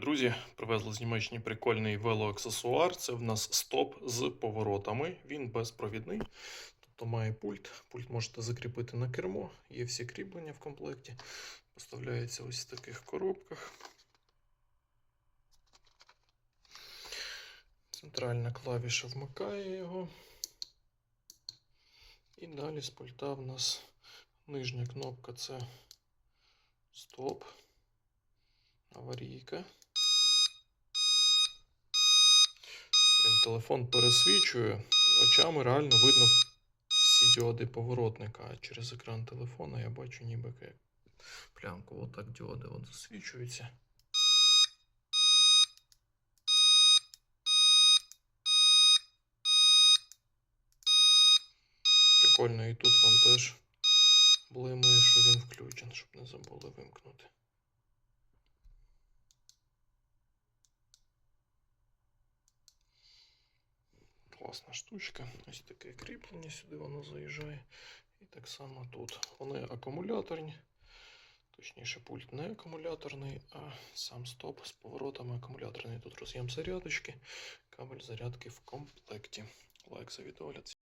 Друзі, привезли з Німеччини прикольний велоаксесуар. Це в нас стоп з поворотами. Він безпровідний, тобто має пульт. Пульт можете закріпити на кермо. Є всі кріплення в комплекті. Поставляється ось в таких коробках. Центральна клавіша вмикає його. І далі з пульта в нас нижня кнопка це стоп, аварійка. Блін, телефон пересвічує. Очами реально видно всі діоди поворотника. А через екран телефона я бачу ніби як плямку. Отак діоди от засвічуються. Прикольно, і тут вам теж блимає, що він включен, щоб не забули вимкнути. Класна штучка. Ось таке кріплення сюди воно заїжджає. І так само тут. Вони акумуляторні. Точніше, пульт не акумуляторний, а сам стоп з поворотами акумуляторний. Тут роз'єм зарядочки, кабель зарядки в комплекті. Лайк за відеогляд.